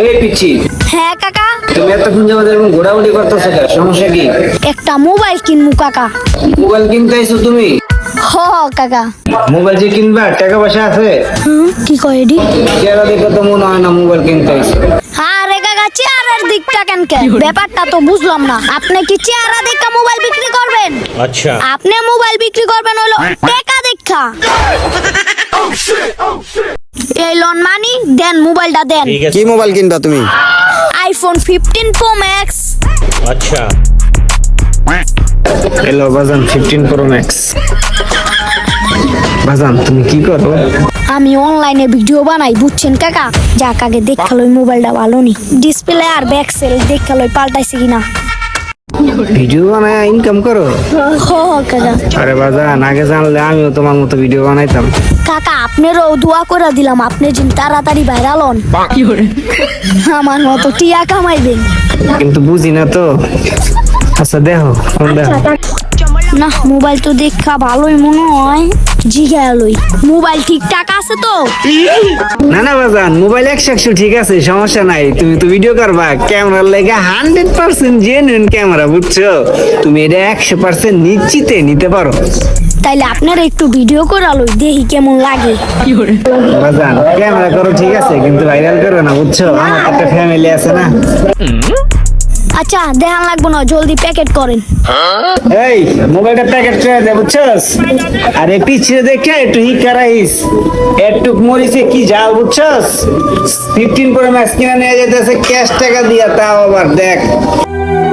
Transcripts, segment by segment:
এই পিচ্ছি। হ্যাঁ কাকা। তুমি এতক্ষণ ঘোরাঘুরি করতেছো কেন? সমস্যা কি? একটা মোবাইল কিনবো কাকা। মোবাইল কিনতে এসো তুমি? হ কাকা। মোবাইল যে কিনবা টাকা পয়সা আছে? হুম কি কয় চেহারা দেখে তো মনে হয় না মোবাইল কিনতে হ্যাঁ আরে কাকা চেহারার দিকটা কেন কেন ব্যাপারটা তো বুঝলাম না। আপনি কি চেহারা দেখে মোবাইল বিক্রি করবেন? আচ্ছা। আপনি মোবাইল বিক্রি করবেন হলো টাকা দেখা। oh, oh, এই লোন মানি দেন মোবাইলটা দেন। কি মোবাইল কিনবা তুমি? আইফোন 15 প্রো ম্যাক্স আচ্ছা। হ্যালো বাজান 15 প্রো ম্যাক্স বাজান তুমি কি করো? আমি অনলাইনে ভিডিও বানাই বুঝছেন কাকা? যা কাকে দেখাল মোবাইলটা ভালো নি। ডিসপ্লে আর ব্যাক সেল দেখাল পাল্টাইছে কিনা? ভিডিও বানায় ইনকাম করো? আরে বাজান আগে জানলে আমিও তোমার মতো ভিডিও বানাইতাম। কাকা আপনারও দোয়া করে দিলাম আপনি যেন তাড়াতাড়ি ভাইরাল হন। আমার মতো টিয়া কামাইবেন। কিন্তু বুঝি না তো। আচ্ছা দেখো দেখো। না মোবাইল তো দেখা ভালোই মনে হয়। জিগা লই মোবাইল ঠিকঠাক আছে তো? না না বাজান মোবাইল একশো একশো ঠিক আছে সমস্যা নাই। তুমি তো ভিডিও করবা ক্যামেরার লেগে হান্ড্রেড পার্সেন্ট জেনুইন ক্যামেরা বুঝছ? তুমি এটা একশো পার্সেন্ট নিশ্চিতে নিতে পারো। তাইলে আপনারা একটু ভিডিও করে লই দেখি কেমন লাগে। বাজান ক্যামেরা করো ঠিক আছে কিন্তু ভাইরাল করো না বুঝছ? আমার একটা ফ্যামিলি আছে না। আচ্ছা দেখান লাগবো না জলদি প্যাকেট করেন। এই মোবাইলটা প্যাকেট করে দে বুঝছস? আরে পিছিয়ে দেখে একটু ই করাইস। একটু মরিছে কি যাও বুঝছস? ফিফটিন প্রো ম্যাচ কিনে নিয়ে যেতেছে ক্যাশ টাকা দিয়া তাও আবার দেখ।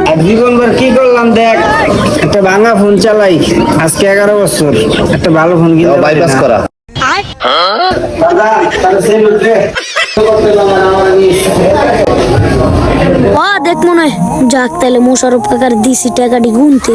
আর জীবনভর কি করলাম দেখ? একটা ভাঙা ফোন চালাই আজকে এগারো বছর। একটা ভালো ফোন পারি বাইপাস। করা। দাদা, তাহলে সেই মধ্যে করতে ও দেখ মনে হয়। যাক তাহলে মোশারফ কাকার দিছি টাকাটি গুনতে।